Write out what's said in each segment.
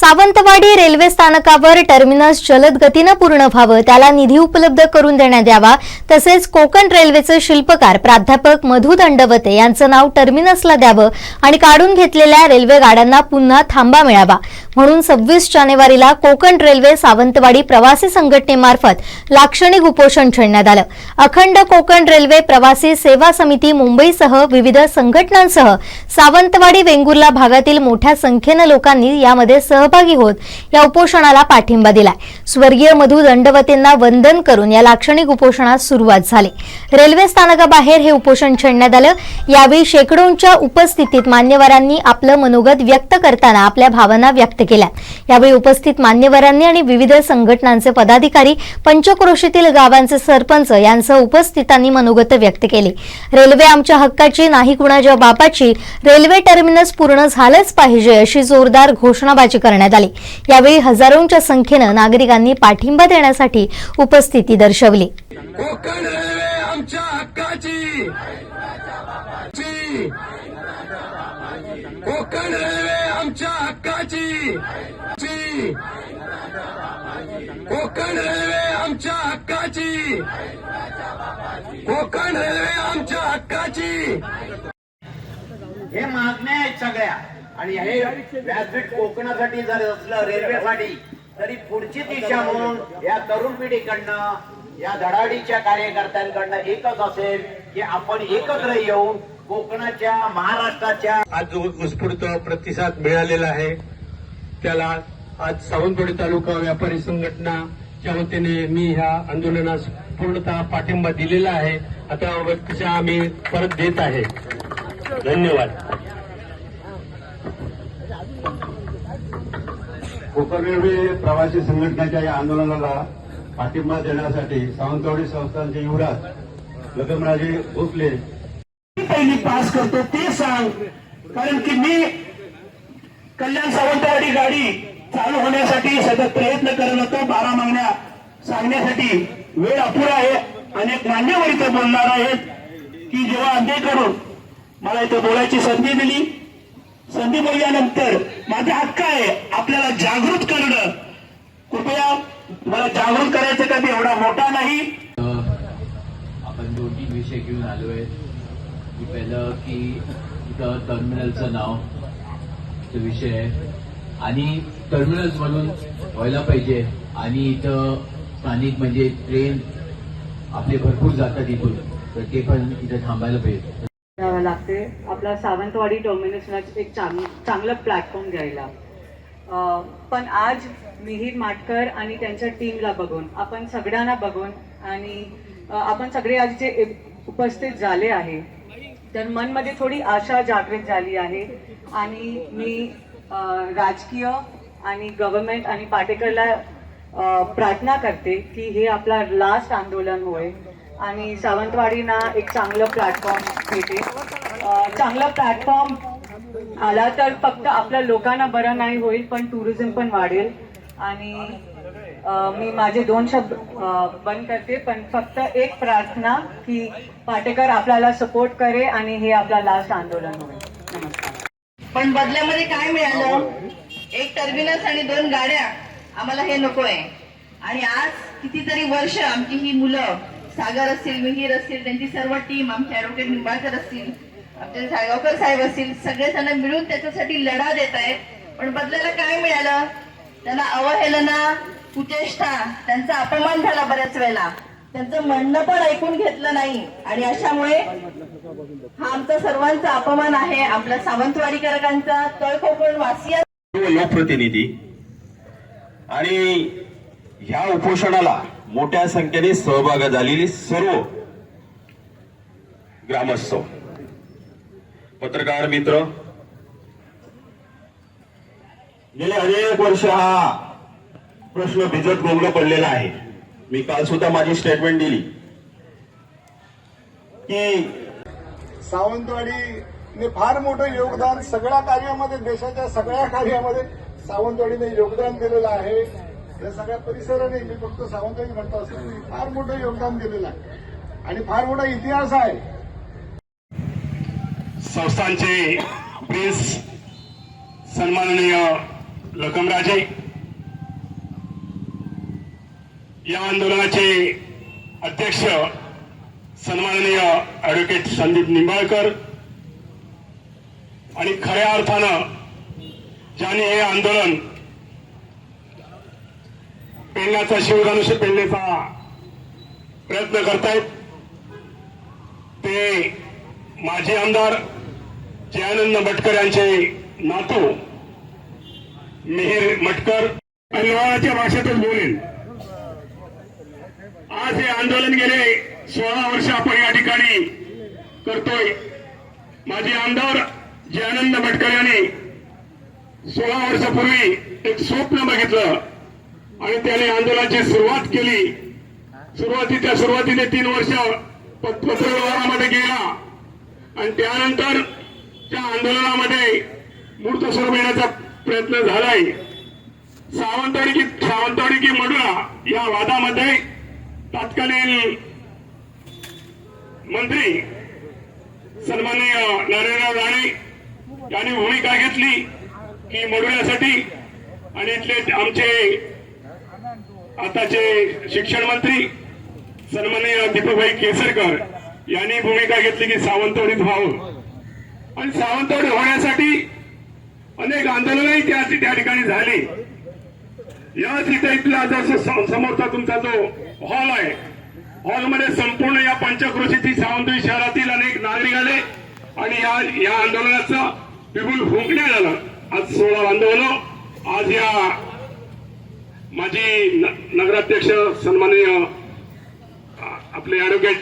Sawantwadi railway स्थानकावर terminus जलद गतीनं पूर्ण व्हावं त्याला निधी उपलब्ध करून देण्यात यावा तसेच कोकण रेल्वेचे शिल्पकार प्राध्यापक मधु दंडवते यांचं नाव टर्मिनसला द्यावं आणि काढून घेतलेल्या रेल्वे गाड्यांना पुन्हा थांबा मिळावा. म्हणून सव्वीस जानेवारीला कोकण रेल्वे सावंतवाडी प्रवासी संघटनेमार्फत लाक्षणिक उपोषण छेडण्यात आलं. अखंड कोकण रेल्वे प्रवासी सेवा समिती मुंबईसह विविध संघटनांसह सावंतवाडी वेंगुर्ला भागातील मोठ्या संख्येनं लोकांनी यामध्ये सह सहभागी होत या उपोषणाला पाठिंबा दिलाय. स्वर्गीय मधु दंडवतेंना वंदन करून या लाक्षणिक उपोषणास सुरुवात झाली. रेल्वे स्थानकाबाहेर हे उपोषण छेडण्यात आलं. यावेळी शेकडोंच्या उपस्थितीत मान्यवरांनी आपलं मनोगत व्यक्त करताना आपल्या भावना व्यक्त केल्या. यावेळी उपस्थित मान्यवरांनी आणि विविध संघटनांचे पदाधिकारी पंचक्रोशीतील गावांचे सरपंच यांसह उपस्थितांनी मनोगत व्यक्त केले. रेल्वे आमच्या हक्काची नाही कुणाच्या बापाची रेल्वे टर्मिनस पूर्ण झालंच पाहिजे अशी जोरदार घोषणाबाजी करण्यात आली. यावेळी हजारोंच्या संख्येनं नागरिकांनी पाठिंबा देण्यासाठी उपस्थिती दर्शवली. कोकण रेल्वे आमच्या हक्काची. ची. कोकण रेल्वे आमच्या हक्काची. ची. कोकण रेल्वे आमच्या हक्काची. कोकण रेल्वे आमच्या हक्काची. हे मागण्या आहेत सगळ्या. आणि हे व्यासपीठ कोकणासाठी जर असलं रेल्वेसाठी तरी पुढची दिशा म्हणून या तरुण पिढीकडनं या धडाडीच्या कार्यकर्त्यांकडनं एकच असेल की आपण एकत्र येऊन कोकणाच्या महाराष्ट्राच्या आज जो उत्स्फूर्त प्रतिसाद मिळालेला आहे त्याला आज सावंतवाडी तालुका व्यापारी संघटना च्या वतीने मी ह्या आंदोलनास पूर्णतः पाठिंबा दिलेला आहे. आता वक्तशा आम्ही परत देत आहे. धन्यवाद. कोकण रेल्वे प्रवासी संघटनेच्या या आंदोलनाला पाठिंबा देण्यासाठी सावंतवाडी संस्थांचे युवराज लगमराजे भोसले. पहिली पास करतो ते सांग. कारण की मी कल्याण सावंतवाडी गाडी चालू होण्यासाठी सतत प्रयत्न करत होतो. बारा मागण्या सांगण्यासाठी वेळ अपुरा आहे अनेक मान्यवर इथं बोलणार आहेत की जेव्हा अंधेकडून मला इथं बोलायची संधी दिली संधी बोलल्यानंतर माझा हक्क आहे आपल्याला जागृत करणं. कृपया मला जागृत करायचं कधी एवढा मोठा नाही. आपण दोन तीन विषय घेऊन आलो आहे की पहिलं की इथं टर्मिनलचं नाव तो विषय आहे. आणि टर्मिनल्स म्हणून व्हायला पाहिजे. आणि इथं स्थानिक म्हणजे ट्रेन आपले भरपूर जातात इथून. तर ते पण इथं थांबायला पाहिजे. लागते. आपला सावंतवाडी टर्मिनसला एक चांग चांगलं प्लॅटफॉर्म घ्यायला. पण आज मिहिर माटकर आणि त्यांच्या टीमला बघून आपण सगळ्यांना बघून आणि आपण सगळे आज जे उपस्थित झाले आहे तर मनमध्ये थोडी आशा जागृत झाली आहे. आणि मी राजकीय आणि गव्हर्नमेंट आणि पाटेकरला प्रार्थना करते की हे आपला लास्ट आंदोलन होय. आणि सावंतवाडीना एक चांगलं प्लॅटफॉर्म भेटे चांगला प्लॅटफॉर्म आला तर फक्त आपल्या लोकांना बरं नाही होईल पण टुरिझम पण वाढेल. आणि मी माझे दोन शब्द बंद करते पण फक्त एक प्रार्थना की पाटेकर आपल्याला सपोर्ट करे आणि हे आपला लास्ट आंदोलन होईल. नमस्कार. पण बदल्यामध्ये काय मिळालं? एक टर्मिनस आणि दोन गाड्या आम्हाला हे नको आहे आणि आज कितीतरी वर्ष आमची ही मुलं सागर असतील मिहीर असतील त्यांची सर्व टीम आमचे ॲडव्होकेट निंबाळकर असतील आमचे साळगावकर साहेब असतील सगळेजण मिळून त्याच्यासाठी लढा देत आहेत. पण बदल्याला काय मिळालं? त्यांना अवहेलना कुचेष्टा त्यांचा अपमान झाला बऱ्याच वेळेला. त्यांचं म्हणणं पण ऐकून घेतलं नाही. आणि अशामुळे हा आमचा सर्वांचा अपमान आहे. आपल्या सावंतवाडीकरांचा तळ कोकण वासिया लोकप्रतिनिधी. आणि ह्या उपोषणाला मोठ्या संख्येने सहभाग झालेली सर्व ग्रामस्थ. पत्रकार मित्र गेले अनेक वर्ष हा प्रश्न भिजत गोंगल पडलेला आहे. मी काल सुद्धा माझी स्टेटमेंट दिली. की सावंतवाडीने फार मोठं योगदान सगळ्या कार्यामध्ये देशाच्या सगळ्या कार्यामध्ये सावंतवाडीने योगदान दिलेलं आहे. या सगळ्या परिसराने मी फक्त सावंतवाडी म्हणतो असं फार मोठं योगदान दिलेलं आहे. आणि फार मोठा इतिहास आहे. संस्थांचे प्रिन्स सन्माननीय लकमराजे या आंदोलनाचे अध्यक्ष सन्माननीय ॲडव्होकेट संदीप निंबाळकर आणि खऱ्या अर्थानं ज्याने हे आंदोलन पेलण्याचा शिवधनुष्य पेलण्याचा प्रयत्न करतायत. ते माजी आमदार जयानंद मटकर यांचे नातू मिहीर मटकर. आणि भाषेतच बोलेल आज हे आंदोलन गेले सोळा वर्ष आपण या ठिकाणी करतोय. माजी आमदार जयानंद मटकर यांनी सोळा वर्षापूर्वी एक स्वप्न बघितलं. आणि त्याने आंदोलनाची सुरुवात केली. सुरुवातीच्या सुरुवातीने तीन वर्ष पत्रव्यवहारामध्ये गेला. आणि त्यानंतर त्या आंदोलनामध्ये मूर्त स्वरूप येण्याचा प्रयत्न झालाय. सावंतवाडी की सावंतवाडी की मडुळा या वादामध्ये तत्कालीन मंत्री सन्माननीय नरेंद्र राणे यांनी भूमिका घेतली की मडुळ्यासाठी आणि इथले आमचे आताचे शिक्षण मंत्री सन्माननीय दीपकभाई केसरकर यांनी भूमिका घेतली की सावंतवाडीत व्हावं. आणि सावंतवाडी होण्यासाठी अनेक आंदोलनही त्या ठिकाणी झाली. याच इथे इथला जसं समोरचा तुमचा जो हॉल आहे हॉलमध्ये संपूर्ण या पंचक्रोशीतील सावंतवाडी शहरातील अनेक नागरिक आले आणि या या आंदोलनाचं बिगुल फुंकण्यात आलं. आज सोळा आंदोलन आज या माजी न- नगराध्यक्ष सन्माननीय आपले ॲडव्होकेट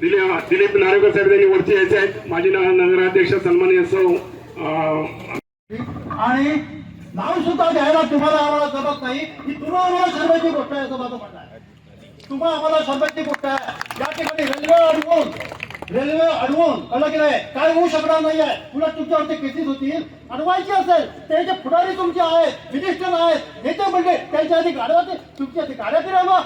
दिलीप दिलीप नारेकर साहेब यांनी वरती यायचे आहेत. माजी नगराध्यक्ष सन्माननीय सौ आणि नाव सुद्धा द्यायला तुम्हाला आम्हाला जमत नाही. ही तुम्हा आम्हाला सर्वांची गोष्ट आहे असं माझं म्हणणं आहे. तुम्हा आम्हाला सर्वांची गोष्ट आहे. या ठिकाणी रेल्वे अडवून रेल्वे अडवून कला की नाही काय होऊ शकणार नाही आहे पुन्हा तुमच्यावरती केसेस होतील. अडवायची असेल ते पुढारी तुमचे आहेत मिनिस्टर आहेत नेते म्हणजे त्यांच्या आधी गाड्या तुमच्या आधी गाड्या फिरावं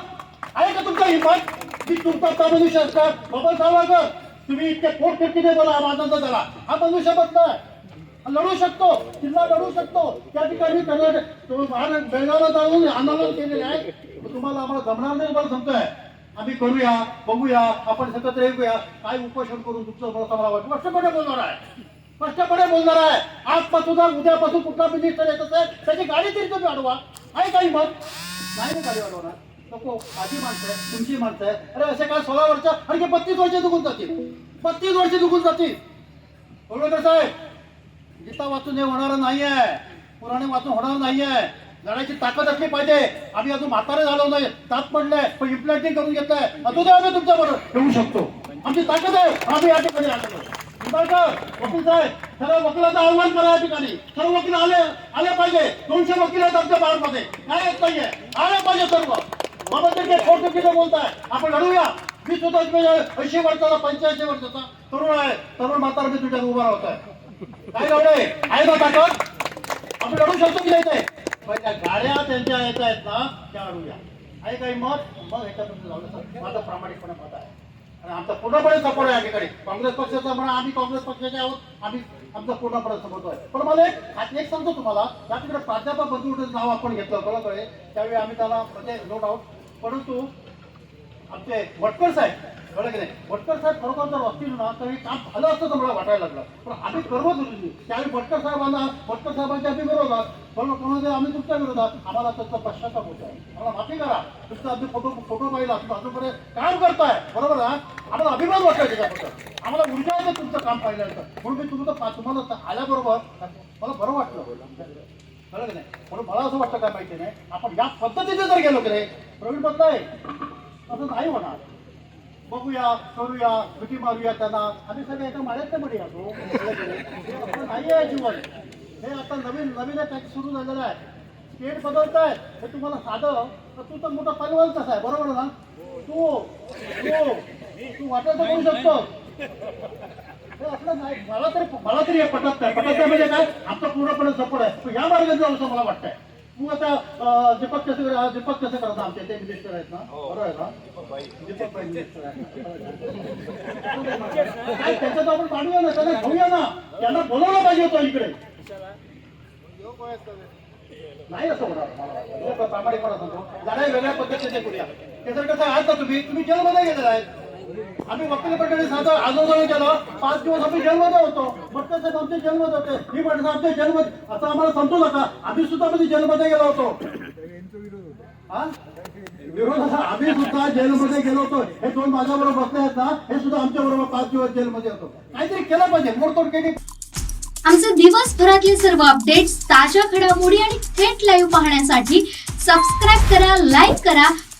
आहे का तुमचा हिंमत की तुमचा का बनू शकतात बाबा सावरकर. तुम्ही इतके पोट फिरकीने बोला हा आनंद झाला. हा बनू शकत नाही लढू शकतो किल्ला लढू शकतो. त्या ठिकाणी कर्नाटक बेळगावला जाऊन आंदोलन केलेले आहे. तुम्हाला आम्हाला जमणार नाही मला आहे आम्ही करूया बघूया आपण सतत ऐकूया काय उपोषण करून तुमचं मला वाटतं? स्पष्टपणे बोलणार आहे. स्पष्टपणे बोलणार आहे. आजपासून उद्यापासून कुठला मिनिस्टर येत असेल त्याची गाडी तरी तुम्ही अडवा. आहे काही मत? नाही गाडी अडवणार. नको. माझी माणसं आहे तुमची माणसं आहे अरे असे काय सोळा वर्ष आणखी बत्तीस वर्ष दुखून जातील. बत्तीस वर्ष दुखून जातील. बरोबर साहेब? गीता वाचून हे होणार नाही आहे पुराणे वाचून होणार नाहीये. लढायची ताकद असली पाहिजे. आम्ही अजून म्हातारे झालो नाही. दात पडले पण इम्प्लांटिंग करून घेतलंय अजून आम्ही तुमच्या बरोबर ठेवू शकतो. आमची ताकद आहे. आम्ही या ठिकाणी आलेलो निंबाळकर वकील साहेब सर्व वकिलांचं आव्हान करा या ठिकाणी. सर्व वकील आले आले पाहिजे. दोनशे वकील आहेत आमच्या भारतमध्ये काय येत नाहीये. आले पाहिजे सर्व. बाबा ते काय बोलताय. आपण लढूया. मी सुद्धा ऐंशी वर्षाचा पंच्याऐंशी वर्षाचा तरुण आहे. तरुण म्हातारा मी तुझ्यात उभा राहत आहे काय लढे आहे ना ताकद? आपण लढू शकतो की नाही ते? पण त्या गाड्या त्यांच्या याच्या आहेत ना त्या अडूया. आहे काही मत? मग ह्याच्यापासून लावलं सर. माझं प्रामाणिकपणे मत आहे. आणि आमचा पूर्णपणे सपोर्ट आहे या ठिकाणी काँग्रेस पक्षाचा म्हणा आम्ही काँग्रेस पक्षाचे आहोत. आम्ही आमचा पूर्णपणे सपोर्ट आहे. पण मला एक एक सांगतो तुम्हाला. त्या तिकडे प्राध्यापक बंधूचं नाव आपण घेतलं बरोबर आहे. त्यावेळी आम्ही त्याला म्हणजे नो डाऊट परंतु आमचे वटकर साहेब कळलं की नाही वटकर साहेब खरोखर जर असतील ना तर हे काम झालं असतं तर मला वाटायला लागलं. पण आम्ही करवत होतो त्यावेळी भटकर साहेबांना भटकर साहेबांच्या आम्ही विरोधात पण कोणाचे आम्ही तुमच्या विरोधात आम्हाला त्याचा पश्चाताप होत आहे आम्हाला माफी करा. तुमचा आम्ही फोटो फोटो पाहिला तुम्ही अजूनपर्यंत काम करताय. बरोबर ना आम्हाला अभिमान वाटतोय त्याच्याबद्दल आम्हाला ऊर्जा येते तुमचं काम पाहिल्यानंतर. म्हणून मी तुमचं तुम्हाला आल्याबरोबर मला बरं वाटलं. कळलं की नाही म्हणून मला असं वाटतं काय माहिती नाही. आपण या पद्धतीने जर गेलो की नाही प्रवीण बदलाय असं नाही होणार. बघूया करूया मिठी मारूया त्यांना. आम्ही सगळे एका माळ्यातल्या मध्ये असो असं नाही आहे जीवन. हे आता नवीन नवीन टॅक्स सुरू झालेलं आहे. स्टेट बदलत आहे हे तुम्हाला साधं. तर तू तर मोठा पैलवानच आहे. बरोबर ना? तू तू तू वाटेल तर करू शकतो. हे आपलं नाही. मला तरी मला तरी हे पटत नाही. पटत नाही म्हणजे काय? आमचा पूर्णपणे सपोर्ट आहे. या मार्गात जाऊ असं मला वाटतंय. तू आता दीपक कसे दीपक कसे करत आमचे? ते मिनिस्टर आहेत ना? बरोबर आहे ना? दीपक भाई. मिनिस्टर त्याच्यात आपण पाडूया ना त्यांना घेऊया ना. त्यांना बोलवलं पाहिजे होतं इकडे. नाही असं होणार. हे प्रामाणिकपणा सांगतो लढाई वेगळ्या पद्धतीने करूया. ते जर कसं आहात ना तुम्ही तुम्ही जेलमध्ये गेलेला आहेत आम्ही वकील पटेल साधं आंदोलन केलं. पाच दिवस आम्ही जेलमध्ये होतो. म्हटलं साहेब आमच्या जेलमध्ये होते. मी म्हटलं आमच्या जेलमध्ये असं आम्हाला समजू नका. आम्ही सुद्धा म्हणजे जेलमध्ये गेलो होतो. विरोध आम्ही सुद्धा जेलमध्ये गेलो होतो. हे दोन माझ्याबरोबर बसले आहेत ना हे सुद्धा आमच्या बरोबर पाच दिवस जेलमध्ये होतो. काहीतरी केलं पाहिजे. मोडतोड केली आमचे दिवसभरातले सर्व अपडेट्स ताज्या घडामोडी आणि थेट लाईव्ह पाहण्यासाठी सबस्क्राईब करा लाईक करा